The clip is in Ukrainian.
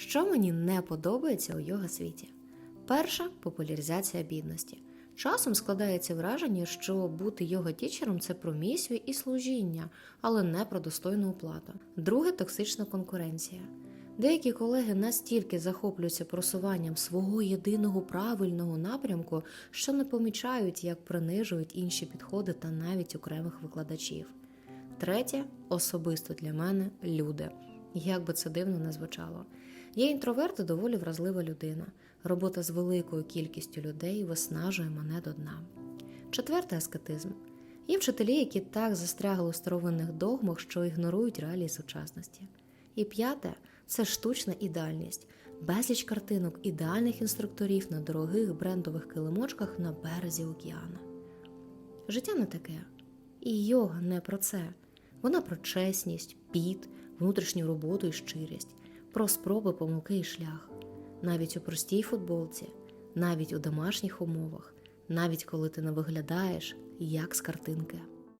Що мені не подобається у йога світі? Перша популяризація бідності. Часом складається враження, що бути йога тічером це про місію і служіння, але не про достойну оплату. Друге токсична конкуренція. Деякі колеги настільки захоплюються просуванням свого єдиного правильного напрямку, що не помічають, як принижують інші підходи та навіть окремих викладачів. Третє, особисто для мене люди. Як би це дивно не звучало. Я інтроверт і доволі вразлива людина. Робота з великою кількістю людей виснажує мене до дна. Четверте аскетизм. Є вчителі, які так застрягли у старовинних догмах, що ігнорують реалії сучасності. І п'яте це штучна ідеальність, безліч картинок ідеальних інструкторів на дорогих брендових килимочках на березі океану. Життя не таке. І йога не про це. Вона про чесність, піт, внутрішню роботу і щирість, про спроби, помилки і шлях. Навіть у простій футболці, навіть у домашніх умовах, навіть коли ти не виглядаєш як з картинки.